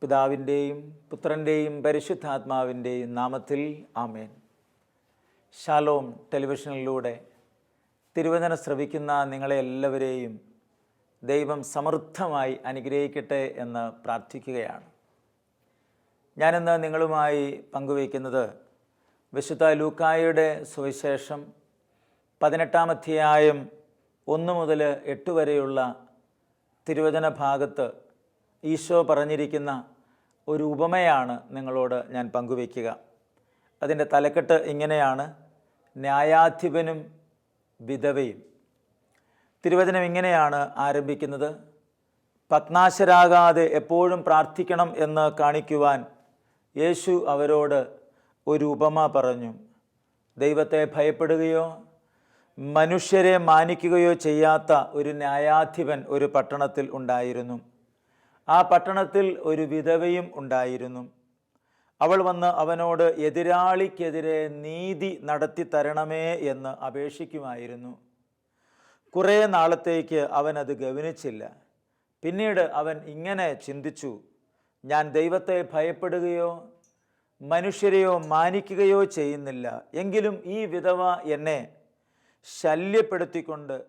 പിതാവിന്റെയും പുത്രന്റെയും പരിശുദ്ധാത്മാവിന്റെയും നാമത്തിൽ ആമേൻ. ഷാലോം ടെലിവിഷനിലൂടെ തിരുവചന ശ്രവിക്കുന്ന നിങ്ങളെ എല്ലാവരെയും ദൈവം സമൃദ്ധമായി അനുഗ്രഹിക്കട്ടെ എന്ന് പ്രാർത്ഥിക്കുകയാണ്. ഞാനിന്ന് നിങ്ങളുമായി പങ്കുവയ്ക്കുന്നത് വിശുദ്ധ ലൂക്കായുടെ സുവിശേഷം പതിനെട്ടാം അധ്യായം ഒന്ന് മുതൽ എട്ട് വരെയുള്ള തിരുവചന ഭാഗത്ത് ഈശോ പറഞ്ഞിരിക്കുന്ന ഒരു ഉപമയാണ് നിങ്ങളോട് ഞാൻ പങ്കുവയ്ക്കുക. അതിന്റെ തലക്കെട്ട് ഇങ്ങനെയാണ്. ന്യായാധിപനും വിധവയും. തിരുവചനം ഇങ്ങനെയാണ് ആരംഭിക്കുന്നത്. പത്നാശരാകാതെ എപ്പോഴും പ്രാർത്ഥിക്കണം എന്ന് കാണിക്കുവാൻ യേശു അവരോട് ഒരു ഉപമ പറഞ്ഞു. ദൈവത്തെ ഭയപ്പെടുകയോ മനുഷ്യരെ മാനിക്കുകയോ ചെയ്യാത്ത ഒരു ന്യായാധിപൻ ഒരു പട്ടണത്തിൽ ഉണ്ടായിരുന്നു. ആ പട്ടണത്തിൽ ഒരു വിധവയും ഉണ്ടായിരുന്നു. അവൾ വന്ന് അവനോട് എതിരാളിക്കെതിരെ നീതി നടത്തി തരണമേ എന്ന് അപേക്ഷിക്കുമായിരുന്നു. കുറേ നാളത്തേക്ക് അവൻ അത് ഗവനിച്ചില്ല പിന്നീട് അവൻ ഇങ്ങനെ ചിന്തിച്ചു ഞാൻ ദൈവത്തെ ഭയപ്പെടുകയോ മനുഷ്യരെയോ മാനിക്കുകയോ ചെയ്യുന്നില്ല. എങ്കിലും ഈ വിധവ എന്നെ ശല്യപ്പെടുത്തിക്കൊണ്ട്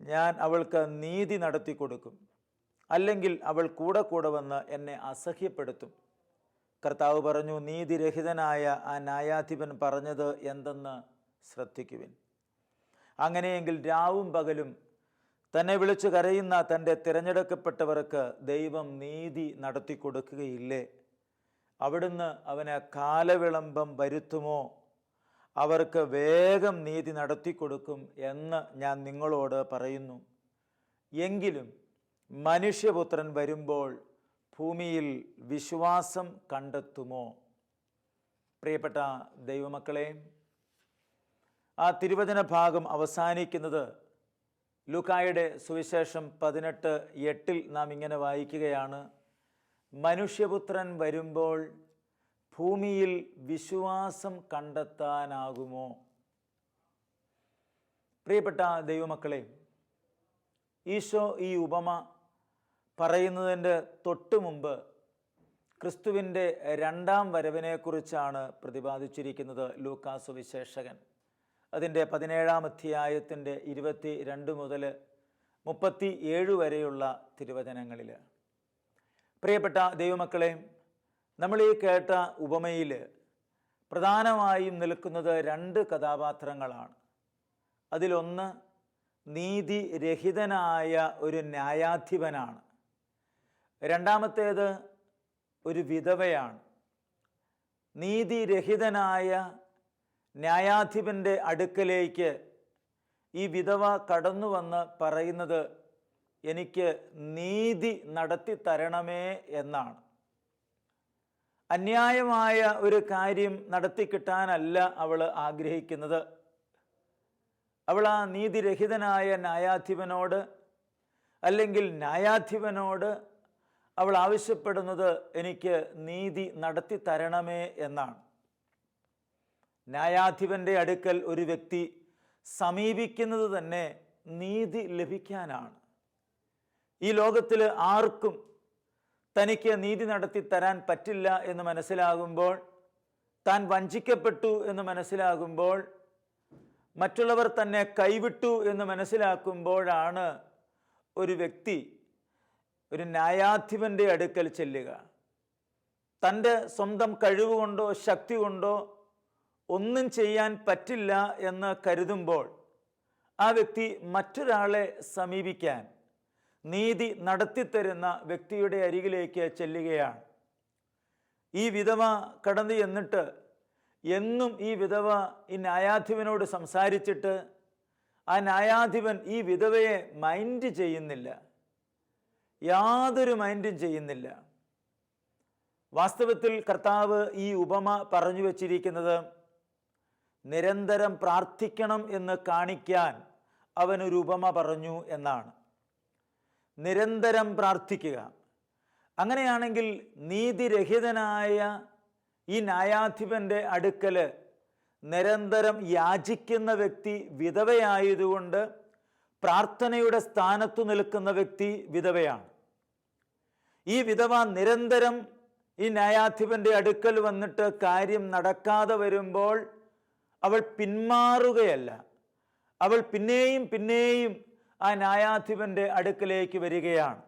ഞാൻ അവൾക്ക് നീതി നടത്തി കൊടുക്കും. അല്ലെങ്കിൽ അവൾ കൂടെ കൂടെ വന്ന് എന്നെ അസഹ്യപ്പെടുത്തും. കർത്താവ് പറഞ്ഞു നീതിരഹിതനായ ആ ന്യായാധിപൻ പറഞ്ഞത് എന്തെന്ന് ശ്രദ്ധിക്കുവിൻ. അങ്ങനെയെങ്കിൽ രാവും പകലും തന്നെ വിളിച്ചു കരയുന്ന തന്റെ തിരഞ്ഞെടുക്കപ്പെട്ടവർക്ക് ദൈവം നീതി നടത്തി കൊടുക്കുകയില്ലേ? അവിടുന്ന് അവന് കാലവിളംബം വരുത്തുമോ? അവർക്ക് വേഗം നീതി നടത്തി കൊടുക്കും എന്ന് ഞാൻ നിങ്ങളോട് പറയുന്നു. എങ്കിലും മനുഷ്യപുത്രൻ വരുമ്പോൾ ഭൂമിയിൽ വിശ്വാസം കണ്ടെത്തുമോ? പ്രിയപ്പെട്ട ദൈവമക്കളെ ആ തിരുവചന ഭാഗം അവസാനിക്കുന്നത് ലുക്കായുടെ സുവിശേഷം പതിനെട്ട് എട്ടിൽ നാം ഇങ്ങനെ വായിക്കുകയാണ്. മനുഷ്യപുത്രൻ വരുമ്പോൾ ഭൂമിയിൽ വിശ്വാസം കണ്ടെത്താനാകുമോ? പ്രിയപ്പെട്ട ദൈവമക്കളെ ഈശോ ഈ ഉപമ പറയുന്നതിന്റെ തൊട്ടു മുമ്പ് ക്രിസ്തുവിന്റെ രണ്ടാം വരവിനെക്കുറിച്ചാണ് പ്രതിപാദിച്ചിരിക്കുന്നത് ലൂക്കാസു വിശേഷകൻ. അതിന്റെ പതിനേഴാം അധ്യായത്തിന്റെ ഇരുപത്തി രണ്ട് മുതൽ മുപ്പത്തി ഏഴ് വരെയുള്ള തിരുവചനങ്ങളിൽ. പ്രിയപ്പെട്ട ദൈവമക്കളെ നമ്മൾ ഈ കേട്ട ഉപമയിൽ പ്രധാനമായും നിൽക്കുന്നത് രണ്ട് കഥാപാത്രങ്ങളാണ്. അതിലൊന്ന് നീതിരഹിതനായ ഒരു ന്യായാധിപനാണ്. രണ്ടാമത്തേത് ഒരു വിധവയാണ്. നീതിരഹിതനായ ന്യായാധിപന്റെ അടുക്കലേക്ക് ഈ വിധവ കടന്നു വന്ന് പറയുന്നത് എനിക്ക് നീതി നടത്തി തരണമേ എന്നാണ്. അന്യായമായ ഒരു കാര്യം നടത്തി കിട്ടാനല്ല അവൾ ആഗ്രഹിക്കുന്നത്. അവൾ ആ നീതിരഹിതനായ ന്യായാധിപനോട് അല്ലെങ്കിൽ ന്യായാധിപനോട് അവൾ ആവശ്യപ്പെടുന്നത് എനിക്ക് നീതി നടത്തി തരണമേ എന്നാണ്. ന്യായാധിപന്റെ അടുക്കൽ ഒരു വ്യക്തി സമീപിക്കുന്നത് തന്നെ നീതി ലഭിക്കാനാണ്. ഈ ലോകത്തിൽ ആർക്കും തനിക്ക് നീതി നടത്തി തരാൻ പറ്റില്ല എന്ന് മനസ്സിലാകുമ്പോൾ താൻ വഞ്ചിക്കപ്പെട്ടു എന്ന് മനസ്സിലാകുമ്പോൾ മറ്റുള്ളവർ തന്നെ കൈവിട്ടു എന്ന് മനസ്സിലാക്കുമ്പോഴാണ് ഒരു വ്യക്തി ഒരു ന്യായാധിപന്റെ അടുക്കൽ ചെല്ലുക. തന്റെ സ്വന്തം കഴിവുകൊണ്ടോ ശക്തി കൊണ്ടോ ഒന്നും ചെയ്യാൻ പറ്റില്ല എന്ന് കരുതുമ്പോൾ ആ വ്യക്തി മറ്റൊരാളെ സമീപിക്കാൻ നീതി നടത്തിത്തരുന്ന വ്യക്തിയുടെ അരികിലേക്ക് ചെല്ലുകയാണ്. ഈ വിധവ കടന്നു ചെന്നിട്ട് എന്നും ഈ വിധവ ഈ ന്യായാധിപനോട് സംസാരിച്ചിട്ട് ആ ന്യായാധിപൻ ഈ വിധവയെ മൈൻഡ് ചെയ്യുന്നില്ല. യാതൊരു മൈൻഡും ചെയ്യുന്നില്ല. വാസ്തവത്തിൽ കർത്താവ് ഈ ഉപമ പറഞ്ഞു വച്ചിരിക്കുന്നത് നിരന്തരം പ്രാർത്ഥിക്കണം എന്ന് കാണിക്കാൻ അവനൊരു ഉപമ പറഞ്ഞു എന്നാണ്. നിരന്തരം പ്രാർത്ഥിക്കുക. അങ്ങനെയാണെങ്കിൽ നീതിരഹിതനായ ഈ ന്യായാധിപന്റെ അടുക്കൽ നിരന്തരം യാചിക്കുന്ന വ്യക്തി വിധവയായതുകൊണ്ട് പ്രാർത്ഥനയുടെ സ്ഥാനത്തു നിൽക്കുന്ന വ്യക്തി വിധവയാണ്. ഈ വിധവ നിരന്തരം ഈ ന്യായാധിപന്റെ അടുക്കൽ വന്നിട്ട് കാര്യം നടക്കാതെ വരുമ്പോൾ അവൾ പിന്മാറുകയല്ല. അവൾ പിന്നെയും പിന്നെയും ആ ന്യായാധിപന്റെ അടുക്കലേക്ക് വരികയാണ്.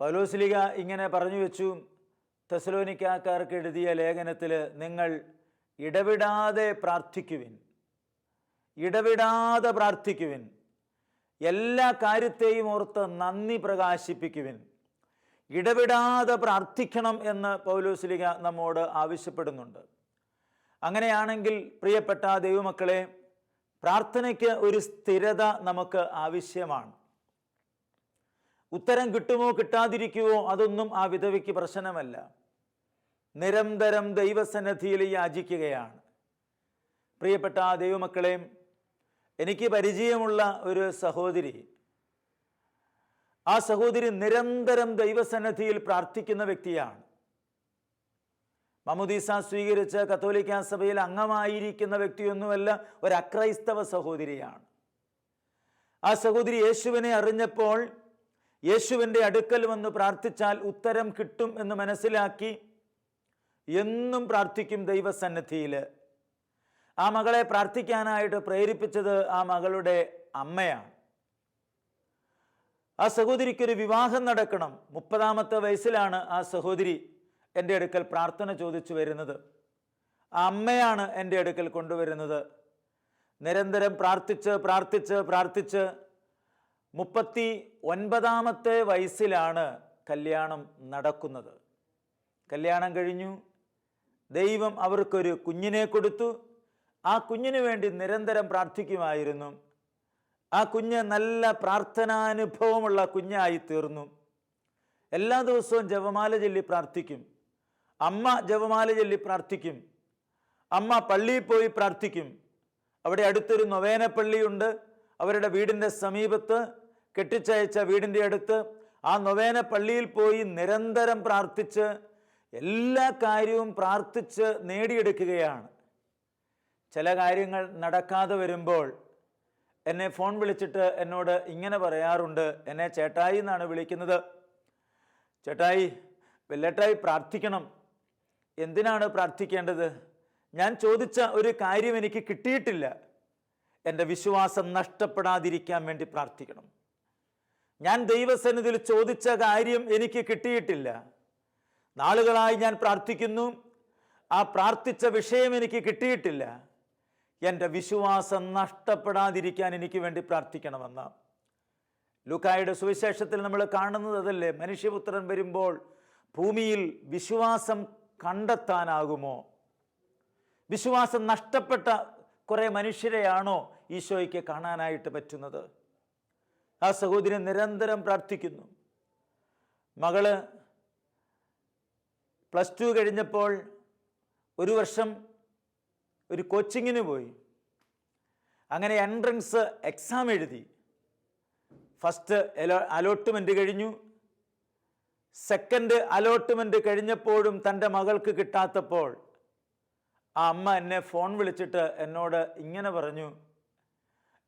പൗലോസ്ലിക ഇങ്ങനെ പറഞ്ഞു വെച്ചു തെസലോനിക്കാക്കാർക്ക് എഴുതിയ ലേഖനത്തിൽ നിങ്ങൾ ഇടവിടാതെ പ്രാർത്ഥിക്കുവിൻ ഇടവിടാതെ പ്രാർത്ഥിക്കുവിൻ എല്ലാ കാര്യത്തെയും ഓർത്ത് നന്ദി പ്രകാശിപ്പിക്കുവിൻ ഇടവിടാതെ പ്രാർത്ഥിക്കണം എന്ന് പൗലോസ്ലിക നമ്മോട് ആവശ്യപ്പെടുന്നുണ്ട്. അങ്ങനെയാണെങ്കിൽ പ്രിയപ്പെട്ട ദൈവമക്കളെ പ്രാർത്ഥനയ്ക്ക് ഒരു സ്ഥിരത നമുക്ക് ആവശ്യമാണ്. ഉത്തരം കിട്ടുമോ കിട്ടാതിരിക്കുമോ അതൊന്നും ആ വിധവയ്ക്ക് പ്രശ്നമല്ല. നിരന്തരം ദൈവസന്നിധിയിൽ യാചിക്കുകയാണ്. പ്രിയപ്പെട്ട ആ ദൈവമക്കളെ എനിക്ക് പരിചയമുള്ള ഒരു സഹോദരി. ആ സഹോദരി നിരന്തരം ദൈവസന്നിധിയിൽ പ്രാർത്ഥിക്കുന്ന വ്യക്തിയാണ്. മമുദീസ സ്വീകരിച്ച് കത്തോലിക്ക സഭയിൽ അംഗമായിരിക്കുന്ന വ്യക്തിയൊന്നുമല്ല ഒരു അക്രൈസ്തവ സഹോദരിയാണ്. ആ സഹോദരി യേശുവിനെ അറിഞ്ഞപ്പോൾ യേശുവിന്റെ അടുക്കൽ വന്ന് പ്രാർത്ഥിച്ചാൽ ഉത്തരം കിട്ടും എന്ന് മനസ്സിലാക്കി എന്നും പ്രാർത്ഥിക്കും ദൈവസന്നിധിയിൽ. ആ മകളെ പ്രാർത്ഥിക്കാനായിട്ട് പ്രേരിപ്പിച്ചത് ആ മകളുടെ അമ്മയാണ്. ആ സഹോദരിക്കൊരു വിവാഹം നടക്കണം. മുപ്പതാമത്തെ വയസ്സിലാണ് ആ സഹോദരി എന്റെ അടുക്കൽ പ്രാർത്ഥന ചോദിച്ചു വരുന്നത്. അമ്മയാണ് എന്റെ അടുക്കൽ കൊണ്ടുവരുന്നത്. നിരന്തരം പ്രാർത്ഥിച്ച് പ്രാർത്ഥിച്ച് പ്രാർത്ഥിച്ച് മുപ്പത്തി ഒൻപതാമത്തെ വയസ്സിലാണ് കല്യാണം നടക്കുന്നത്. കല്യാണം കഴിഞ്ഞു. ദൈവം അവർക്കൊരു കുഞ്ഞിനെ കൊടുത്തു. ആ കുഞ്ഞിനു വേണ്ടി നിരന്തരം പ്രാർത്ഥിക്കുമായിരുന്നു. ആ കുഞ്ഞ് നല്ല പ്രാർത്ഥനാനുഭവമുള്ള കുഞ്ഞായി തീർന്നു എല്ലാ ദിവസവും ജപമാല ചൊല്ലി പ്രാർത്ഥിക്കും. അമ്മ ജപമാല ചൊല്ലി പ്രാർത്ഥിക്കും. അമ്മ പള്ളിയിൽ പോയി പ്രാർത്ഥിക്കും. അവിടെ അടുത്തൊരു നൊവേന പള്ളിയുണ്ട് അവരുടെ വീടിന്റെ സമീപത്ത് കെട്ടിച്ചയച്ച വീടിന്റെ അടുത്ത് ആ നൊവേന പള്ളിയിൽ പോയി നിരന്തരം പ്രാർത്ഥിച്ച് എല്ലാ കാര്യവും പ്രാർത്ഥിച്ച് നേടിയെടുക്കുകയാണ്. ചില കാര്യങ്ങൾ നടക്കാതെ വരുമ്പോൾ എന്നെ ഫോൺ വിളിച്ചിട്ട് എന്നോട് ഇങ്ങനെ പറയാറുണ്ട്. എന്നെ ചേട്ടായി എന്നാണ് വിളിക്കുന്നത്. ചേട്ടായി വെല്ലട്ടായി പ്രാർത്ഥിക്കണം. എന്തിനാണ് പ്രാർത്ഥിക്കേണ്ടത്? ഞാൻ ചോദിച്ച ഒരു കാര്യം എനിക്ക് കിട്ടിയിട്ടില്ല. എന്റെ വിശ്വാസം നഷ്ടപ്പെടാതിരിക്കാൻ വേണ്ടി പ്രാർത്ഥിക്കണം. ഞാൻ ദൈവസന്നിധിയിൽ ചോദിച്ച കാര്യം എനിക്ക് കിട്ടിയിട്ടില്ല. നാളുകളായി ഞാൻ പ്രാർത്ഥിക്കുന്നു. ആ പ്രാർത്ഥിച്ച വിഷയം എനിക്ക് കിട്ടിയിട്ടില്ല. എന്റെ വിശ്വാസം നഷ്ടപ്പെടാതിരിക്കാൻ എനിക്ക് വേണ്ടി പ്രാർത്ഥിക്കണമെന്ന്. ലുക്കായുടെ സുവിശേഷത്തിൽ നമ്മൾ കാണുന്നത് അതല്ലേ? മനുഷ്യപുത്രൻ വരുമ്പോൾ ഭൂമിയിൽ വിശ്വാസം കണ്ടെത്താനാകുമോ? വിശ്വാസം നഷ്ടപ്പെട്ട കുറേ മനുഷ്യരെയാണോ ഈശോയ്ക്ക് കാണാനായിട്ട് പറ്റുന്നത്? ആ സഹോദരി നിരന്തരം പ്രാർത്ഥിക്കുന്നു. മകൾ പ്ലസ് ടു കഴിഞ്ഞപ്പോൾ ഒരു വർഷം ഒരു കോച്ചിങ്ങിന് പോയി. അങ്ങനെ എൻട്രൻസ് എക്സാം എഴുതി. ഫസ്റ്റ് അലോട്ട്മെന്റ് കഴിഞ്ഞു. സെക്കൻഡ് അലോട്ട്മെന്റ് കഴിഞ്ഞപ്പോഴും തന്റെ മകൾക്ക് കിട്ടാത്തപ്പോൾ ആ അമ്മ എന്നെ ഫോൺ വിളിച്ചിട്ട് എന്നോട് ഇങ്ങനെ പറഞ്ഞു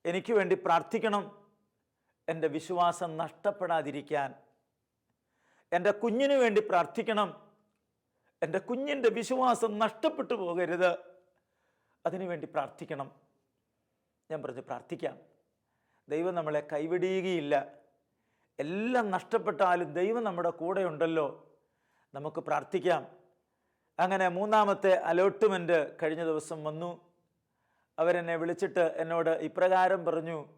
എനിക്ക് വേണ്ടി പ്രാർത്ഥിക്കണം. എന്റെ വിശ്വാസം നഷ്ടപ്പെടാതിരിക്കാൻ. എന്റെ കുഞ്ഞിന് വേണ്ടി പ്രാർത്ഥിക്കണം. എന്റെ കുഞ്ഞിന്റെ വിശ്വാസം നഷ്ടപ്പെട്ടു പോകരുത്. അതിനുവേണ്ടി പ്രാർത്ഥിക്കണം. ഞാൻ പറഞ്ഞു പ്രാർത്ഥിക്കാം. ദൈവം നമ്മളെ കൈവിടിയുകയില്ല എല്ലാം നഷ്ടപ്പെട്ടാലും ദൈവം നമ്മുടെ കൂടെ ഉണ്ടല്ലോ നമുക്ക് പ്രാർത്ഥിക്കാം. അങ്ങനെ മൂന്നാമത്തെ അലോട്ട്മെന്റ് കഴിഞ്ഞ ദിവസം വന്നു. അവരെന്നെ വിളിച്ചിട്ട് എന്നോട് ഇപ്രകാരം പറഞ്ഞു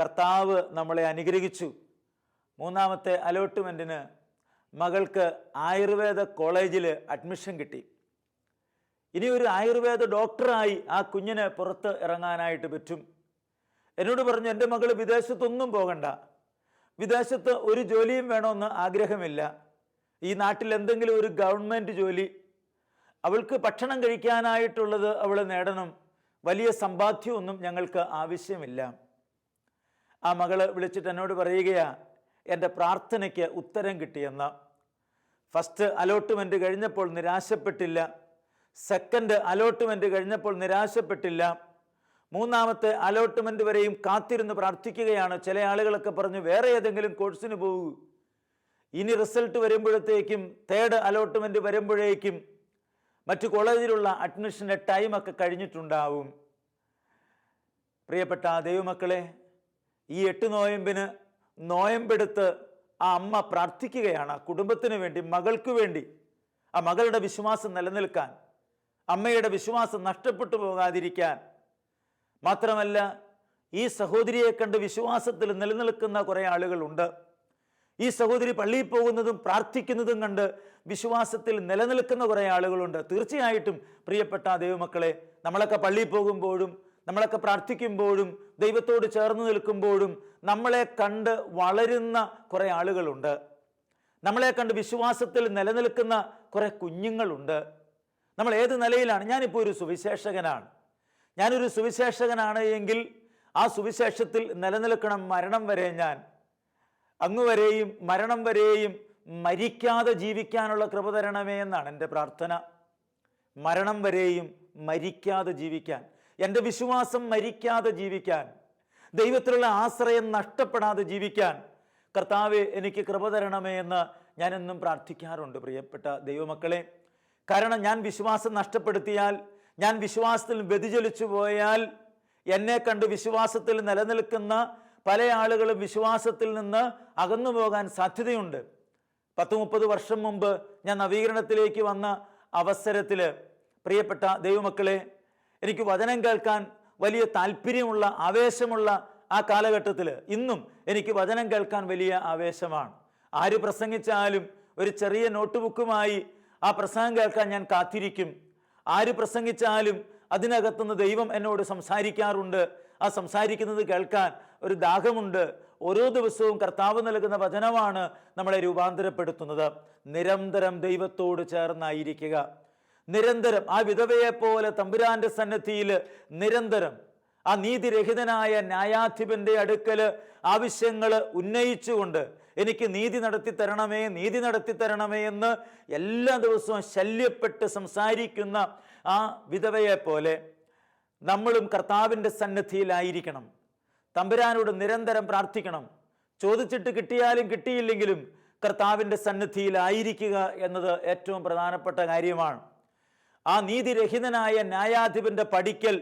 കർത്താവ് നമ്മളെ അനുഗ്രഹിച്ചു. മൂന്നാമത്തെ അലോട്ട്മെന്റിന് മകൾക്ക് ആയുർവേദ കോളേജിൽ അഡ്മിഷൻ കിട്ടി. ഇനി ഒരു ആയുർവേദ ഡോക്ടറായി ആ കുഞ്ഞിനെ പുറത്ത് ഇറങ്ങാനായിട്ട് പറ്റും. എന്നോട് പറഞ്ഞു എന്റെ മകൾ വിദേശത്തൊന്നും പോകണ്ട. വിദേശത്ത് ഒരു ജോലിയും വേണമെന്ന് ആഗ്രഹമില്ല. ഈ നാട്ടിൽ എന്തെങ്കിലും ഒരു ഗവൺമെന്റ് ജോലി അവൾക്ക് ഭക്ഷണം കഴിക്കാനായിട്ടുള്ളത് അവൾ നേടണം വലിയ സമ്പാദ്യമൊന്നും ഞങ്ങൾക്ക് ആവശ്യമില്ല. ആ മകൾ വിളിച്ചിട്ട് എന്നോട് പറയുകയാ എന്റെ പ്രാർത്ഥനയ്ക്ക് ഉത്തരം കിട്ടിയെന്ന്. ഫസ്റ്റ് അലോട്ട്മെന്റ് കഴിഞ്ഞപ്പോൾ നിരാശപ്പെട്ടില്ല. സെക്കൻഡ് അലോട്ട്മെന്റ് കഴിഞ്ഞപ്പോൾ നിരാശപ്പെട്ടില്ല. മൂന്നാമത്തെ അലോട്ട്മെന്റ് വരെയും കാത്തിരുന്ന് പ്രാർത്ഥിക്കുകയാണ്. ചില ആളുകളൊക്കെ പറഞ്ഞു വേറെ ഏതെങ്കിലും കോഴ്സിന് പോകൂ. ഇനി റിസൾട്ട് വരുമ്പോഴത്തേക്കും തേർഡ് അലോട്ട്മെന്റ് വരുമ്പോഴേക്കും മറ്റു കോളേജിലുള്ള അഡ്മിഷന്റെ ടൈമൊക്കെ കഴിഞ്ഞിട്ടുണ്ടാവും. പ്രിയപ്പെട്ട ദൈവമക്കളെ ഈ എട്ട് നോയമ്പിന് നോയമ്പെടുത്ത് ആ അമ്മ പ്രാർത്ഥിക്കുകയാണ് ആ കുടുംബത്തിന് വേണ്ടി മകൾക്ക് വേണ്ടി. ആ മകളുടെ വിശ്വാസം നിലനിൽക്കാൻ അമ്മയുടെ വിശ്വാസം നഷ്ടപ്പെട്ടു പോകാതിരിക്കാൻ. മാത്രമല്ല ഈ സഹോദരിയെ കണ്ട് വിശ്വാസത്തിൽ നിലനിൽക്കുന്ന കുറേ ആളുകളുണ്ട്. ഈ സഹോദരി പള്ളിയിൽ പോകുന്നതും പ്രാർത്ഥിക്കുന്നതും കണ്ട് വിശ്വാസത്തിൽ നിലനിൽക്കുന്ന കുറേ ആളുകളുണ്ട്. തീർച്ചയായിട്ടും പ്രിയപ്പെട്ട ദൈവമക്കളെ നമ്മളൊക്കെ പള്ളിയിൽ പോകുമ്പോഴും നമ്മളൊക്കെ പ്രാർത്ഥിക്കുമ്പോഴും ദൈവത്തോട് ചേർന്ന് നിൽക്കുമ്പോഴും നമ്മളെ കണ്ട് വളരുന്ന കുറേ ആളുകളുണ്ട്. നമ്മളെ കണ്ട് വിശ്വാസത്തിൽ നിലനിൽക്കുന്ന കുറേ കുഞ്ഞുങ്ങളുണ്ട്. നമ്മൾ ഏത് നിലയിലാണ്? ഞാനിപ്പോൾ ഒരു സുവിശേഷകനാണ്. ഞാനൊരു സുവിശേഷകനാണ് എങ്കിൽ ആ സുവിശേഷത്തിൽ നിലനിൽക്കണം മരണം വരെ ഞാൻ. അങ്ങുവരെയും മരണം വരെയും മരിക്കാതെ ജീവിക്കാനുള്ള കൃപ തരണമേ എന്നാണ് എന്റെ പ്രാർത്ഥന. മരണം വരെയും മരിക്കാതെ ജീവിക്കാൻ. എന്റെ വിശ്വാസം മരിക്കാതെ ജീവിക്കാൻ. ദൈവത്തിലുള്ള ആശ്രയം നഷ്ടപ്പെടാതെ ജീവിക്കാൻ. കർത്താവ് എനിക്ക് കൃപ തരണമേ എന്ന് ഞാനെന്നും പ്രാർത്ഥിക്കാറുണ്ട് പ്രിയപ്പെട്ട ദൈവമക്കളെ. കാരണം ഞാൻ വിശ്വാസം നഷ്ടപ്പെടുത്തിയാൽ ഞാൻ വിശ്വാസത്തിൽ വ്യതിചലിച്ചു പോയാൽ എന്നെ കണ്ട് വിശ്വാസത്തിൽ നിലനിൽക്കുന്ന പല ആളുകളും വിശ്വാസത്തിൽ നിന്ന് അകന്നു പോകാൻ സാധ്യതയുണ്ട്. പത്ത് മുപ്പത് വർഷം മുമ്പ് ഞാൻ നവീകരണത്തിലേക്ക് വന്ന അവസരത്തിൽ പ്രിയപ്പെട്ട ദൈവമക്കളെ എനിക്ക് വചനം കേൾക്കാൻ വലിയ താല്പര്യമുള്ള ആവേശമുള്ള ആ കാലഘട്ടത്തിൽ ഇന്നും എനിക്ക് വചനം കേൾക്കാൻ വലിയ ആവേശമാണ്. ആര് പ്രസംഗിച്ചാലും ഒരു ചെറിയ നോട്ട് ബുക്കുമായി ആ പ്രസംഗം കേൾക്കാൻ ഞാൻ കാത്തിരിക്കും. ആര് പ്രസംഗിച്ചാലും അതിനകത്തുനിന്ന് ദൈവം എന്നോട് സംസാരിക്കാറുണ്ട്. ആ സംസാരിക്കുന്നത് കേൾക്കാൻ ഒരു ദാഹമുണ്ട്. ഓരോ ദിവസവും കർത്താവ് നൽകുന്ന വചനമാണ് നമ്മളെ രൂപാന്തരപ്പെടുത്തുന്നത്. നിരന്തരം ദൈവത്തോട് ചേർന്നായിരിക്കുക. നിരന്തരം ആ വിധവയെ പോലെ തമ്പുരാന്റെ സന്നദ്ധിയിൽ നിരന്തരം ആ നീതിരഹിതനായ ന്യായാധിപന്റെ അടുക്കൽ ആവശ്യങ്ങൾ ഉന്നയിച്ചുകൊണ്ട് എനിക്ക് നീതി നടത്തി തരണമേ നീതി നടത്തി തരണമേ എന്ന് എല്ലാ ദിവസവും ശല്യപ്പെട്ട് സംസാരിക്കുന്ന ആ വിധവയെ പോലെ നമ്മളും കർത്താവിന്റെ സന്നദ്ധിയിലായിരിക്കണം തമ്പുരാനോട് നിരന്തരം പ്രാർത്ഥിക്കണം. ചോദിച്ചിട്ട് കിട്ടിയാലും കിട്ടിയില്ലെങ്കിലും കർത്താവിന്റെ സന്നിധിയിലായിരിക്കുക എന്നത് ഏറ്റവും പ്രധാനപ്പെട്ട കാര്യമാണ്. ആ നീതിരഹിതനായ ന്യായാധിപന്റെ പഠിക്കൽ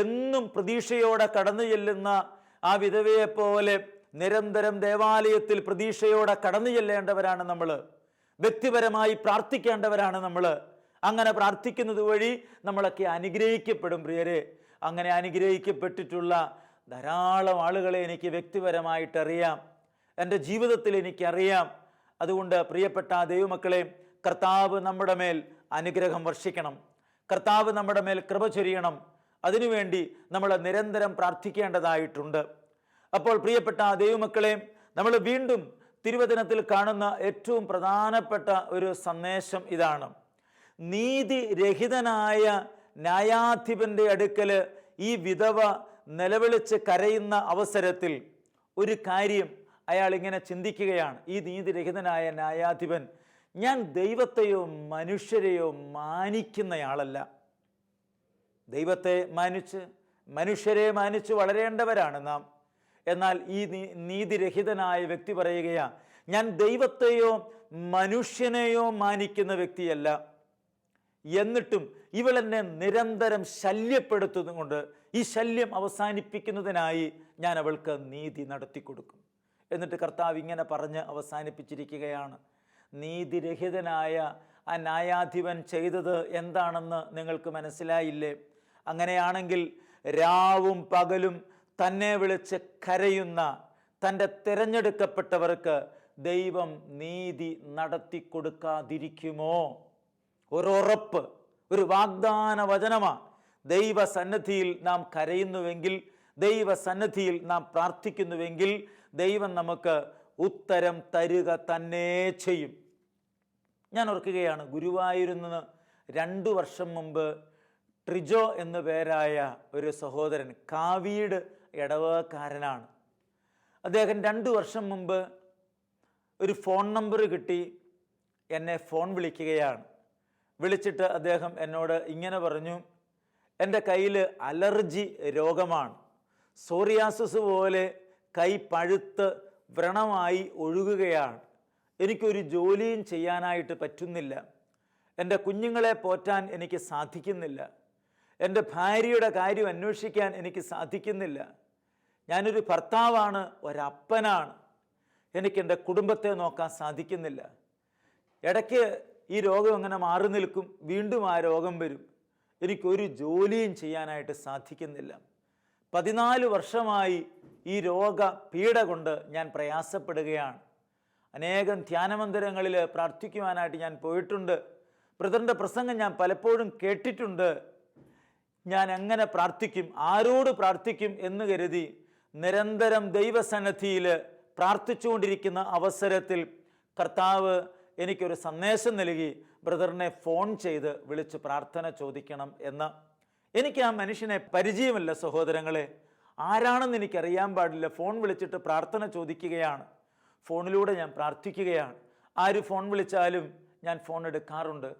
എന്നും പ്രതീക്ഷയോടെ കടന്നു ചെല്ലുന്ന ആ വിധവയെ പോലെ നിരന്തരം ദേവാലയത്തിൽ പ്രതീക്ഷയോടെ കടന്നു ചെല്ലേണ്ടവരാണ് നമ്മൾ വ്യക്തിപരമായി പ്രാർത്ഥിക്കേണ്ടവരാണ് നമ്മൾ അങ്ങനെ പ്രാർത്ഥിക്കുന്നത് വഴി നമ്മളൊക്കെ അനുഗ്രഹിക്കപ്പെടും പ്രിയരെ. അങ്ങനെ അനുഗ്രഹിക്കപ്പെട്ടിട്ടുള്ള ധാരാളം ആളുകളെ എനിക്ക് വ്യക്തിപരമായിട്ടറിയാം. എന്റെ ജീവിതത്തിൽ എനിക്കറിയാം. അതുകൊണ്ട് പ്രിയപ്പെട്ട ദൈവമക്കളെ കർത്താവ് നമ്മുടെ മേൽ അനുഗ്രഹം വർഷിക്കണം. കർത്താവ് നമ്മുടെ മേൽ കൃപ ചൊരിയണം. അതിനുവേണ്ടി നമ്മൾ നിരന്തരം പ്രാർത്ഥിക്കേണ്ടതായിട്ടുണ്ട്. അപ്പോൾ പ്രിയപ്പെട്ട ദൈവമക്കളെ നമ്മൾ വീണ്ടും തിരുവചനത്തിൽ കാണുന്ന ഏറ്റവും പ്രധാനപ്പെട്ട ഒരു സന്ദേശം ഇതാണ്. നീതിരഹിതനായ ന്യായാധിപന്റെ അടുക്കൽ ഈ വിധവ നിലവിളിച്ച് കരയുന്ന അവസരത്തിൽ ഒരു കാര്യം അയാൾ ഇങ്ങനെ ചിന്തിക്കുകയാണ്. ഈ നീതിരഹിതനായ ന്യായാധിപൻ ഞാൻ ദൈവത്തെയോ മനുഷ്യരെയോ മാനിക്കുന്നയാളല്ല. ദൈവത്തെ മാനിച്ച് മനുഷ്യരെ മാനിച്ച് വളരേണ്ടവരാണ് നാം. എന്നാൽ ഈ നീതിരഹിതനായ വ്യക്തി പറയുകയാണ് ഞാൻ ദൈവത്തെയോ മനുഷ്യനെയോ മാനിക്കുന്ന വ്യക്തിയല്ല. എന്നിട്ടും ഇവൾ എന്നെ നിരന്തരം ശല്യപ്പെടുത്തുന്നുകൊണ്ട് ഈ ശല്യം അവസാനിപ്പിക്കുന്നതിനായി ഞാൻ അവൾക്ക് നീതി നടത്തി കൊടുക്കും. എന്നിട്ട് കർത്താവ് ഇങ്ങനെ പറഞ്ഞ് അവസാനിപ്പിച്ചിരിക്കുകയാണ്. നീതിരഹിതനായ ആ ന്യായാധിപൻ ചെയ്തത് എന്താണെന്ന് നിങ്ങൾക്ക് മനസ്സിലായില്ലേ? അങ്ങനെയാണെങ്കിൽ രാവും പകലും തന്നെ വിളിച്ച് കരയുന്ന തന്റെ തിരഞ്ഞെടുക്കപ്പെട്ടവർക്ക് ദൈവം നീതി നടത്തി കൊടുക്കാതിരിക്കുമോ? ഒരു ഉറപ്പ് ഒരു വാഗ്ദാന വചനമാണ് ദൈവസന്നിധിയിൽ നാം കരയുന്നുവെങ്കിൽ ദൈവസന്നിധിയിൽ നാം പ്രാർത്ഥിക്കുന്നുവെങ്കിൽ ദൈവം നമുക്ക് ഉത്തരം തരുക തന്നെ ചെയ്യും. ഞാൻ ഓർക്കുകയാണ് ഗുരുവായൂരിൽ രണ്ടു വർഷം മുമ്പ് ട്രിജോ എന്നു പേരായ ഒരു സഹോദരൻ കാവീട് ഇടവകാരനാണ് അദ്ദേഹം രണ്ട് വർഷം മുമ്പ് ഒരു ഫോൺ നമ്പർ കിട്ടി എന്നെ ഫോൺ വിളിക്കുകയാണ്. വിളിച്ചിട്ട് അദ്ദേഹം എന്നോട് ഇങ്ങനെ പറഞ്ഞു എന്റെ കയ്യിൽ അലർജി രോഗമാണ്. സോറിയാസിസ് പോലെ കൈ പഴുത്ത് വ്രണമായി ഒഴുകുകയാണ്. എനിക്കൊരു ജോലിയും ചെയ്യാനായിട്ട് പറ്റുന്നില്ല. എന്റെ കുഞ്ഞുങ്ങളെ പോറ്റാൻ എനിക്ക് സാധിക്കുന്നില്ല. എന്റെ ഭാര്യയുടെ കാര്യം അന്വേഷിക്കാൻ എനിക്ക് സാധിക്കുന്നില്ല. ഞാനൊരു ഭർത്താവാണ് ഒരപ്പനാണ്. എനിക്ക് എന്റെ കുടുംബത്തെ നോക്കാൻ സാധിക്കുന്നില്ല. ഇടയ്ക്ക് ഈ രോഗം അങ്ങനെ മാറി നിൽക്കും വീണ്ടും ആ രോഗം വരും. എനിക്കൊരു ജോലിയും ചെയ്യാനായിട്ട് സാധിക്കുന്നില്ല. പതിനാല് വർഷമായി ഈ രോഗ പീഡ കൊണ്ട് ഞാൻ പ്രയാസപ്പെടുകയാണ്. അനേകം ധ്യാനമന്ദിരങ്ങളിൽ പ്രാർത്ഥിക്കുവാനായിട്ട് ഞാൻ പോയിട്ടുണ്ട്. ബ്രദറിന്റെ പ്രസംഗം ഞാൻ പലപ്പോഴും കേട്ടിട്ടുണ്ട്. ഞാൻ എങ്ങനെ പ്രാർത്ഥിക്കും ആരോട് പ്രാർത്ഥിക്കും എന്ന് കരുതി നിരന്തരം ദൈവസന്നദ്ധിയിൽ പ്രാർത്ഥിച്ചുകൊണ്ടിരിക്കുന്ന അവസരത്തിൽ കർത്താവ് എനിക്കൊരു സന്ദേശം നൽകി ബ്രദറിനെ ഫോൺ ചെയ്ത് വിളിച്ച് പ്രാർത്ഥന ചോദിക്കണം എന്ന്. എനിക്ക് ആ മനുഷ്യനെ പരിചയമല്ല സഹോദരങ്ങളെ. ആരാണെന്ന് എനിക്കറിയാൻ പാടില്ല. ഫോൺ വിളിച്ചിട്ട് പ്രാർത്ഥന ചോദിക്കുകയാണ്. ഫോണിലൂടെ ഞാൻ പ്രാർത്ഥിക്കുകയാണ്. ആര് ഫോൺ വിളിച്ചാലും ഞാൻ ഫോൺ എടുക്കാറുണ്ട്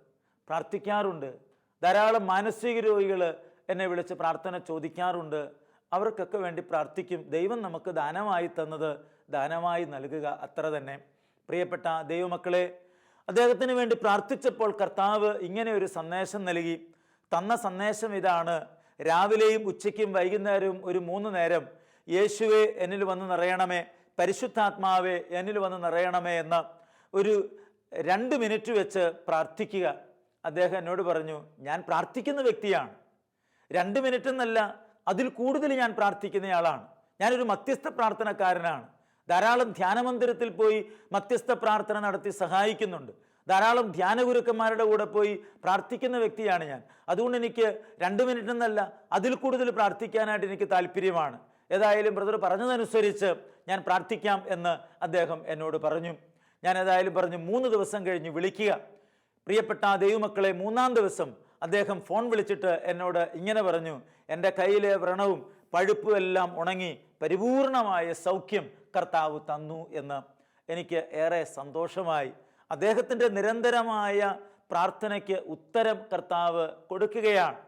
പ്രാർത്ഥിക്കാറുണ്ട്. ധാരാളം മാനസിക രോഗികൾ എന്നെ വിളിച്ച് പ്രാർത്ഥന ചോദിക്കാറുണ്ട്. അവർക്കൊക്കെ വേണ്ടി പ്രാർത്ഥിക്കും. ദൈവം നമുക്ക് ദാനമായി തന്നത് ദാനമായി നൽകുക അത്ര തന്നെ. പ്രിയപ്പെട്ട ദൈവമക്കളെ അദ്ദേഹത്തിന് വേണ്ടി പ്രാർത്ഥിച്ചപ്പോൾ കർത്താവ് ഇങ്ങനെ ഒരു സന്ദേശം നൽകി. തന്ന സന്ദേശം ഇതാണ്. രാവിലെയും ഉച്ചയ്ക്കും വൈകുന്നേരവും ഒരു മൂന്ന് നേരം യേശുവെ എന്നിൽ വന്ന് നിറയണമേ പരിശുദ്ധാത്മാവെ എന്നിൽ വന്ന് നിറയണമേ എന്ന് ഒരു രണ്ട് മിനിറ്റ് വെച്ച് പ്രാർത്ഥിക്കുക. അദ്ദേഹം എന്നോട് പറഞ്ഞു ഞാൻ പ്രാർത്ഥിക്കുന്ന വ്യക്തിയാണ്. രണ്ട് മിനിറ്റ് എന്നല്ല അതിൽ കൂടുതൽ ഞാൻ പ്രാർത്ഥിക്കുന്നയാളാണ്. ഞാനൊരു മധ്യസ്ഥ പ്രാർത്ഥനക്കാരനാണ്. ധാരാളം ധ്യാനമന്ദിരത്തിൽ പോയി മധ്യസ്ഥ പ്രാർത്ഥന നടത്തി സഹായിക്കുന്നുണ്ട്. ധാരാളം ധ്യാനഗുരുക്കന്മാരുടെ കൂടെ പോയി പ്രാർത്ഥിക്കുന്ന വ്യക്തിയാണ് ഞാൻ. അതുകൊണ്ട് എനിക്ക് രണ്ട് മിനിറ്റ് എന്നല്ല അതിൽ കൂടുതൽ പ്രാർത്ഥിക്കാനായിട്ട് എനിക്ക് താല്പര്യമാണ്. ഏതായാലും ബ്രദർ പറഞ്ഞതനുസരിച്ച് ഞാൻ പ്രാർത്ഥിക്കാം എന്ന് അദ്ദേഹം എന്നോട് പറഞ്ഞു. ഞാൻ ഏതായാലും പറഞ്ഞു മൂന്ന് ദിവസം കഴിഞ്ഞ് വിളിക്കുക. പ്രിയപ്പെട്ട ദൈവമക്കളെ മൂന്നാം ദിവസം അദ്ദേഹം ഫോൺ വിളിച്ചിട്ട് എന്നോട് ഇങ്ങനെ പറഞ്ഞു എന്റെ കയ്യിലെ വ്രണവും പഴുപ്പും എല്ലാം ഉണങ്ങി പരിപൂർണമായ സൗഖ്യം കർത്താവ് തന്നു എന്ന് എനിക്ക് ഏറെ സന്തോഷമായി. അദ്ദേഹത്തിന്റെ നിരന്തരമായ പ്രാർത്ഥനയ്ക്ക് ഉത്തരം കർത്താവ് കൊടുക്കുകയാണ്.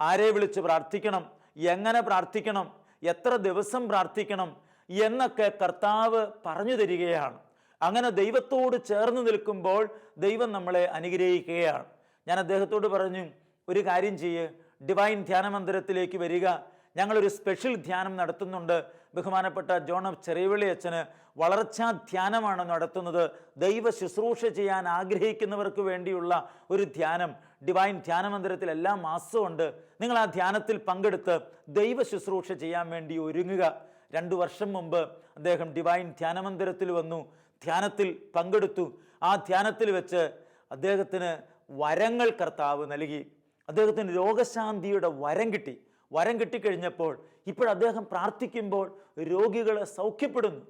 ആരെ വിളിച്ച് പ്രാർത്ഥിക്കണം എങ്ങനെ പ്രാർത്ഥിക്കണം എത്ര ദിവസം പ്രാർത്ഥിക്കണം എന്നൊക്കെ കർത്താവ് പറഞ്ഞു തരികയാണ്. അങ്ങനെ ദൈവത്തോട് ചേർന്ന് നിൽക്കുമ്പോൾ ദൈവം നമ്മളെ അനുഗ്രഹിക്കുകയാണ്. ഞാൻ അദ്ദേഹത്തോട് പറഞ്ഞു ഒരു കാര്യം ചെയ്യ്. ഡിവൈൻ ധ്യാന മന്ദിരത്തിലേക്ക് വരിക. ഞങ്ങളൊരു സ്പെഷ്യൽ ധ്യാനം നടത്തുന്നുണ്ട്. ബഹുമാനപ്പെട്ട ജോൺ ഓഫ് ചെറിയവിളി അച്ഛന് വളർച്ചാ ധ്യാനമാണ് നടത്തുന്നത്. ദൈവ ശുശ്രൂഷ ചെയ്യാൻ ആഗ്രഹിക്കുന്നവർക്ക് വേണ്ടിയുള്ള ഒരു ധ്യാനം. ഡിവൈൻ ധ്യാന മന്ദിരത്തിൽ എല്ലാ ഉണ്ട്. നിങ്ങൾ ആ ധ്യാനത്തിൽ പങ്കെടുത്ത് ദൈവ ശുശ്രൂഷ ചെയ്യാൻ വേണ്ടി ഒരുങ്ങുക. രണ്ടു വർഷം മുമ്പ് അദ്ദേഹം ഡിവൈൻ ധ്യാന മന്ദിരത്തിൽ വന്നു. ധ്യാനത്തിൽ പങ്കെടുത്തു. ആ ധ്യാനത്തിൽ വെച്ച് അദ്ദേഹത്തിന് വരങ്ങൾ കർത്താവ് നൽകി. അദ്ദേഹത്തിന് രോഗശാന്തിയുടെ വരം കിട്ടി. വരം കിട്ടിക്കഴിഞ്ഞപ്പോൾ ഇപ്പോൾ അദ്ദേഹം പ്രാർത്ഥിക്കുമ്പോൾ രോഗികൾ സൗഖ്യപ്പെടുന്നു.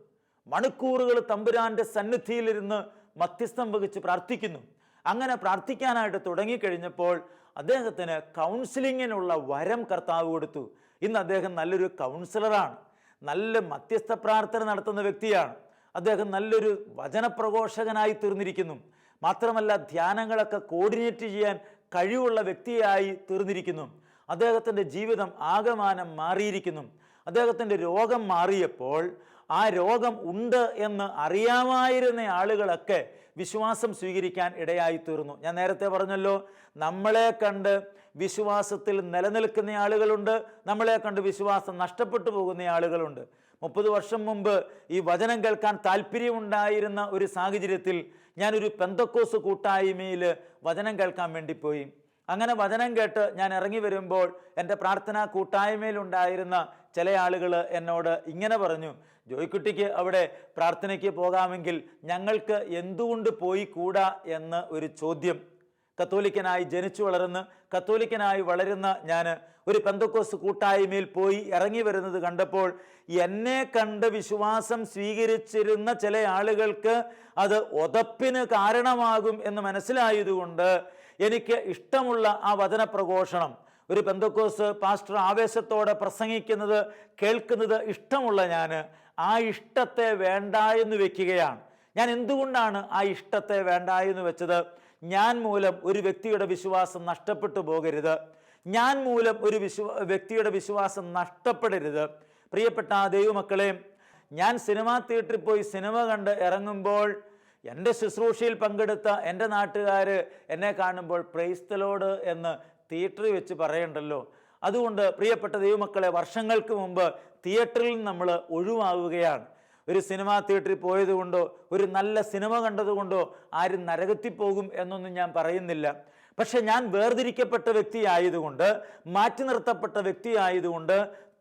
മണിക്കൂറുകൾ തമ്പുരാന്റെ സന്നിധിയിലിരുന്ന് മധ്യസ്ഥം വഹിച്ച് പ്രാർത്ഥിക്കുന്നു. അങ്ങനെ പ്രാർത്ഥിക്കാനായിട്ട് തുടങ്ങിക്കഴിഞ്ഞപ്പോൾ അദ്ദേഹത്തിന് കൗൺസിലിങ്ങിനുള്ള വരം കർത്താവ് കൊടുത്തു. ഇന്ന് അദ്ദേഹം നല്ലൊരു കൗൺസിലറാണ്. നല്ല മധ്യസ്ഥ പ്രാർത്ഥന നടത്തുന്ന വ്യക്തിയാണ്. അദ്ദേഹം നല്ലൊരു വചനപ്രഘോഷകനായി തീർന്നിരിക്കുന്നു. മാത്രമല്ല ധ്യാനങ്ങളൊക്കെ കോർഡിനേറ്റ് ചെയ്യാൻ കഴിവുള്ള വ്യക്തിയായി തീർന്നിരിക്കുന്നു. അദ്ദേഹത്തിന്റെ ജീവിതം ആകമാനം മാറിയിരിക്കുന്നു. അദ്ദേഹത്തിന്റെ രോഗം മാറിയപ്പോൾ ആ രോഗം ഉണ്ട് എന്ന് അറിയാമായിരുന്ന ആളുകളൊക്കെ വിശ്വാസം സ്വീകരിക്കാൻ ഇടയായി തീർന്നു. ഞാൻ നേരത്തെ പറഞ്ഞല്ലോ നമ്മളെ കണ്ട് വിശ്വാസത്തിൽ നിലനിൽക്കുന്ന ആളുകളുണ്ട് നമ്മളെ കണ്ട് വിശ്വാസം നഷ്ടപ്പെട്ടു പോകുന്ന ആളുകളുണ്ട്. മുപ്പത് വർഷം മുമ്പ് ഈ വചനം കേൾക്കാൻ താല്പര്യമുണ്ടായിരുന്ന ഒരു സാഹചര്യത്തിൽ ഞാനൊരു പെന്തക്കോസ് കൂട്ടായ്മയിൽ വചനം കേൾക്കാൻ വേണ്ടി പോയി. അങ്ങനെ വചനം കേട്ട് ഞാൻ ഇറങ്ങി വരുമ്പോൾ എന്റെ പ്രാർത്ഥനാ കൂട്ടായ്മയിലുണ്ടായിരുന്ന ചില ആളുകൾ എന്നോട് ഇങ്ങനെ പറഞ്ഞു ജോയ്ക്കുട്ടിക്ക് അവിടെ പ്രാർത്ഥനയ്ക്ക് പോകാമെങ്കിൽ ഞങ്ങൾക്ക് എന്തുകൊണ്ട് പോയി കൂടാ? എന്ന് ഒരു ചോദ്യം. കത്തോലിക്കനായി ജനിച്ചു വളർന്ന് കത്തോലിക്കനായി വളരുന്ന ഞാൻ ഒരു പെന്തക്കോസ് കൂട്ടായ്മയിൽ പോയി ഇറങ്ങി വരുന്നത് കണ്ടപ്പോൾ എന്നെ കണ്ട് വിശ്വാസം സ്വീകരിച്ചിരുന്ന ചില ആളുകൾക്ക് അത് ഒതപ്പിന് കാരണമാകും എന്ന് മനസ്സിലായതുകൊണ്ട് എനിക്ക് ഇഷ്ടമുള്ള ആ വചന പ്രഘോഷണം ഒരു പെന്തക്കോസ് പാസ്റ്റർ ആവേശത്തോടെ പ്രസംഗിക്കുന്നത് കേൾക്കുന്നത് ഇഷ്ടമുള്ള ഞാൻ ആ ഇഷ്ടത്തെ വേണ്ട എന്ന് വെക്കുകയാണ്. ഞാൻ എന്തുകൊണ്ടാണ് ആ ഇഷ്ടത്തെ വേണ്ട എന്ന് വെച്ചത്? ഞാൻ മൂലം ഒരു വ്യക്തിയുടെ വിശ്വാസം നഷ്ടപ്പെട്ടു പോകരുത്. ഞാൻ മൂലം ഒരു വിശ്വ വ്യക്തിയുടെ വിശ്വാസം നഷ്ടപ്പെടരുത്. പ്രിയപ്പെട്ട ദൈവമക്കളെ ഞാൻ സിനിമാ തിയേറ്ററിൽ പോയി സിനിമ കണ്ട് ഇറങ്ങുമ്പോൾ എന്റെ ശുശ്രൂഷയിൽ പങ്കെടുത്ത എന്റെ നാട്ടുകാർ എന്നെ കാണുമ്പോൾ പ്രൈസ്തലോട് എന്ന് തിയേറ്ററിൽ വെച്ച് പറയണ്ടല്ലോ. അതുകൊണ്ട് പ്രിയപ്പെട്ട ദൈവമക്കളെ വർഷങ്ങൾക്ക് മുമ്പ് തിയേറ്ററിൽ നമ്മൾ ഒഴിവാവുകയാണ്. ഒരു സിനിമാ തിയേറ്ററിൽ പോയതുകൊണ്ടോ ഒരു നല്ല സിനിമ കണ്ടതുകൊണ്ടോ ആരും നരകത്തിൽ പോകും എന്നൊന്നും ഞാൻ പറയുന്നില്ല. പക്ഷെ ഞാൻ വേർതിരിക്കപ്പെട്ട വ്യക്തിയായതുകൊണ്ട് മാറ്റി നിർത്തപ്പെട്ട വ്യക്തിയായതുകൊണ്ട്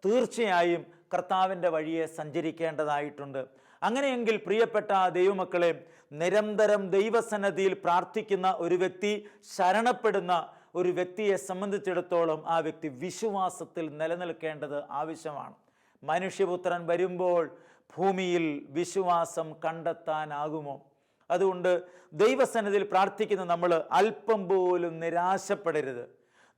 തീർച്ചയായും കർത്താവിന്റെ വഴിയെ സഞ്ചരിക്കേണ്ടതായിട്ടുണ്ട്. അങ്ങനെയെങ്കിൽ പ്രിയപ്പെട്ട ദൈവമക്കളെ നിരന്തരം ദൈവസന്നദ്ധിയിൽ പ്രാർത്ഥിക്കുന്ന ഒരു വ്യക്തി ശരണപ്പെടുന്ന ഒരു വ്യക്തിയെ സംബന്ധിച്ചിടത്തോളം ആ വ്യക്തി വിശ്വാസത്തിൽ നിലനിൽക്കേണ്ടത് ആവശ്യമാണ്. മനുഷ്യപുത്രൻ വരുമ്പോൾ ഭൂമിയിൽ വിശ്വാസം കണ്ടെത്താനാകുമോ? അതുകൊണ്ട് ദൈവസന്നിധിയിൽ പ്രാർത്ഥിക്കുന്ന നമ്മൾ അല്പം പോലും നിരാശപ്പെടരുത്.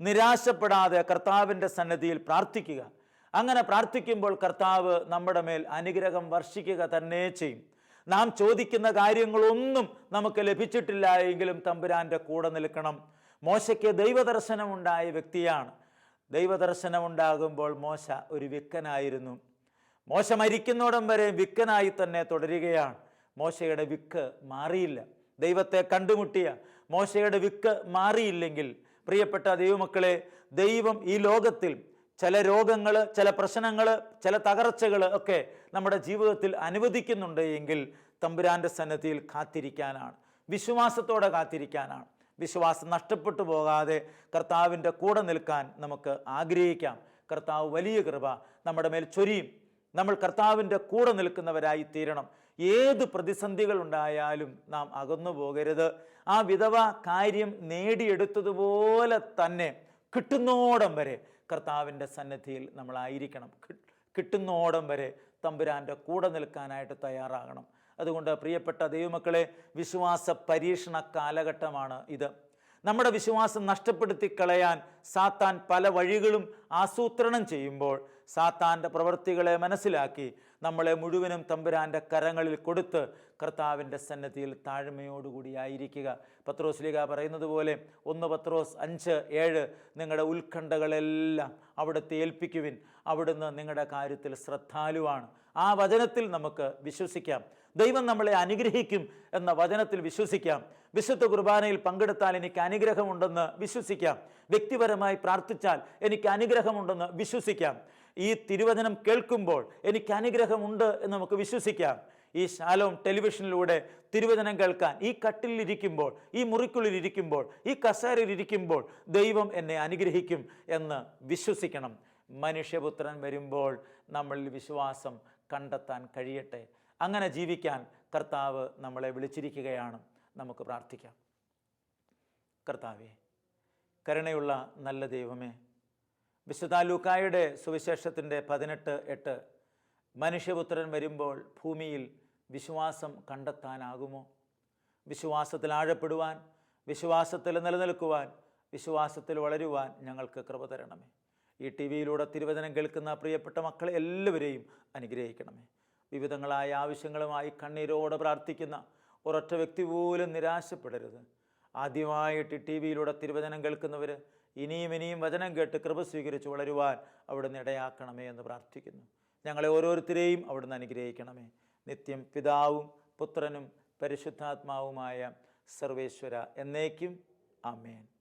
നിരാശപ്പെടാതെ കർത്താവിന്റെ സന്നദ്ധിയിൽ പ്രാർത്ഥിക്കുക. അങ്ങനെ പ്രാർത്ഥിക്കുമ്പോൾ കർത്താവ് നമ്മുടെ മേൽ അനുഗ്രഹം വർഷിക്കുക തന്നെ ചെയ്യും. നാം ചോദിക്കുന്ന കാര്യങ്ങളൊന്നും നമുക്ക് ലഭിച്ചിട്ടില്ല എങ്കിലും തമ്പുരാന്റെ കൂടെ നിൽക്കണം. മോശയ്ക്ക് ദൈവദർശനമുണ്ടായ വ്യക്തിയാണ്. ദൈവദർശനമുണ്ടാകുമ്പോൾ മോശ ഒരു വിക്കനായിരുന്നു. മോശ മരിക്കുന്നോടം വരെ വിക്കനായി തന്നെ തുടരുകയാണ്. മോശയുടെ വിക്ക് മാറിയില്ല. ദൈവത്തെ കണ്ടുമുട്ടിയ മോശയുടെ വിക്ക് മാറിയില്ലെങ്കിൽ പ്രിയപ്പെട്ട ദൈവമക്കളെ ദൈവം ഈ ലോകത്തിൽ ചില രോഗങ്ങൾ ചില പ്രശ്നങ്ങൾ ചില തകർച്ചകൾ ഒക്കെ നമ്മുടെ ജീവിതത്തിൽ അനുവദിക്കുന്നുണ്ട് എങ്കിൽ തമ്പുരാന്റെ സന്നദ്ധിയിൽ കാത്തിരിക്കാനാണ്. വിശ്വാസത്തോടെ കാത്തിരിക്കാനാണ്. വിശ്വാസം നഷ്ടപ്പെട്ടു പോകാതെ കർത്താവിന്റെ കൂടെ നിൽക്കാൻ നമുക്ക് ആഗ്രഹിക്കാം. കർത്താവ് വലിയ കൃപ നമ്മുടെ മേൽ ചൊരിയും. നമ്മൾ കർത്താവിന്റെ കൂടെ നിൽക്കുന്നവരായി തീരണം. ഏത് പ്രതിസന്ധികൾ ഉണ്ടായാലും നാം അകന്നു പോകരുത്. ആ വിധവ കാര്യം നേടിയെടുത്തതുപോലെ തന്നെ കിട്ടുന്നോടം വരെ കർത്താവിന്റെ സന്നദ്ധിയിൽ നമ്മളായിരിക്കണം കിട്ടുന്നോടം വരെ തമ്പുരാന്റെ കൂടെ നിൽക്കാനായിട്ട് തയ്യാറാകണം. അതുകൊണ്ട് പ്രിയപ്പെട്ട ദൈവമക്കളെ വിശ്വാസ പരീക്ഷണ കാലഘട്ടമാണ് ഇത്. നമ്മുടെ വിശ്വാസം നഷ്ടപ്പെടുത്തി കളയാൻ സാത്താൻ പല വഴികളും ആസൂത്രണം ചെയ്യുമ്പോൾ സാത്താന്റെ പ്രവൃത്തികളെ മനസ്സിലാക്കി നമ്മളെ മുഴുവനും തമ്പുരാന്റെ കരങ്ങളിൽ കൊടുത്ത് കർത്താവിന്റെ സന്നദ്ധിയിൽ താഴ്മയോടുകൂടി ആയിരിക്കുക. പത്രോസ് ലീഗ പറയുന്നത് പോലെ ഒന്ന് പത്രോസ് അഞ്ച് ഏഴ് നിങ്ങളുടെ ഉത്കണ്ഠകളെല്ലാം അവിടുത്തെ ഏൽപ്പിക്കുവിൻ. അവിടുന്ന് നിങ്ങളുടെ കാര്യത്തിൽ ശ്രദ്ധാലുവാണ്. ആ വചനത്തിൽ നമുക്ക് വിശ്വസിക്കാം. ദൈവം നമ്മളെ അനുഗ്രഹിക്കും എന്ന വചനത്തിൽ വിശ്വസിക്കാം. വിശുദ്ധ കുർബാനയിൽ പങ്കെടുത്താൽ എനിക്ക് അനുഗ്രഹമുണ്ടെന്ന് വിശ്വസിക്കാം. വ്യക്തിപരമായി പ്രാർത്ഥിച്ചാൽ എനിക്ക് അനുഗ്രഹമുണ്ടെന്ന് വിശ്വസിക്കാം. ഈ തിരുവചനം കേൾക്കുമ്പോൾ എനിക്ക് അനുഗ്രഹമുണ്ട് എന്ന് നമുക്ക് വിശ്വസിക്കാം. ഈ ശാലോം ടെലിവിഷനിലൂടെ തിരുവചനം കേൾക്കാൻ ഈ കട്ടിലിരിക്കുമ്പോൾ ഈ മുറിക്കുള്ളിലിരിക്കുമ്പോൾ ഈ കസേരയിലിരിക്കുമ്പോൾ ദൈവം എന്നെ അനുഗ്രഹിക്കും എന്ന് വിശ്വസിക്കണം. മനുഷ്യപുത്രൻ വരുമ്പോൾ നമ്മളിൽ വിശ്വാസം കണ്ടെത്താൻ കഴിയട്ടെ. അങ്ങനെ ജീവിക്കാൻ കർത്താവ് നമ്മളെ വിളിച്ചിരിക്കുകയാണ്. നമുക്ക് പ്രാർത്ഥിക്കാം. കർത്താവേ കരുണയുള്ള നല്ല ദൈവമേ വിശുദ്ധ ലൂക്കായുടെ സുവിശേഷത്തിന്റെ പതിനെട്ട് എട്ട്. മനുഷ്യപുത്രൻ വരുമ്പോൾ ഭൂമിയിൽ വിശ്വാസം കണ്ടെത്താനാകുമോ? വിശ്വാസത്തിൽ ആഴപ്പെടുവാൻ വിശ്വാസത്തിൽ നിലനിൽക്കുവാൻ വിശ്വാസത്തിൽ വളരുവാൻ ഞങ്ങൾക്ക് കൃപ തരണമേ. ഈ ടി വിയിലൂടെ തിരുവചനം കേൾക്കുന്ന പ്രിയപ്പെട്ട മക്കളെ എല്ലാവരെയും അനുഗ്രഹിക്കണമേ. വിവിധങ്ങളായ ആവശ്യങ്ങളുമായി കണ്ണീരോടെ പ്രാർത്ഥിക്കുന്ന ഒരൊറ്റ വ്യക്തി പോലും നിരാശപ്പെടരുത്. ആദ്യമായിട്ട് ടി വിയിലൂടെ തിരുവചനം കേൾക്കുന്നവർ ഇനിയും ഇനിയും വചനം കേട്ട് കൃപ സ്വീകരിച്ച് വളരുവാൻ അവിടുന്ന് ഇടയാക്കണമേ എന്ന് പ്രാർത്ഥിക്കുന്നു. ഞങ്ങളെ ഓരോരുത്തരെയും അവിടുന്ന് അനുഗ്രഹിക്കണമേ. നിത്യം പിതാവും പുത്രനും പരിശുദ്ധാത്മാവുമായ സർവേശ്വര എന്നേക്കും ആമേൻ.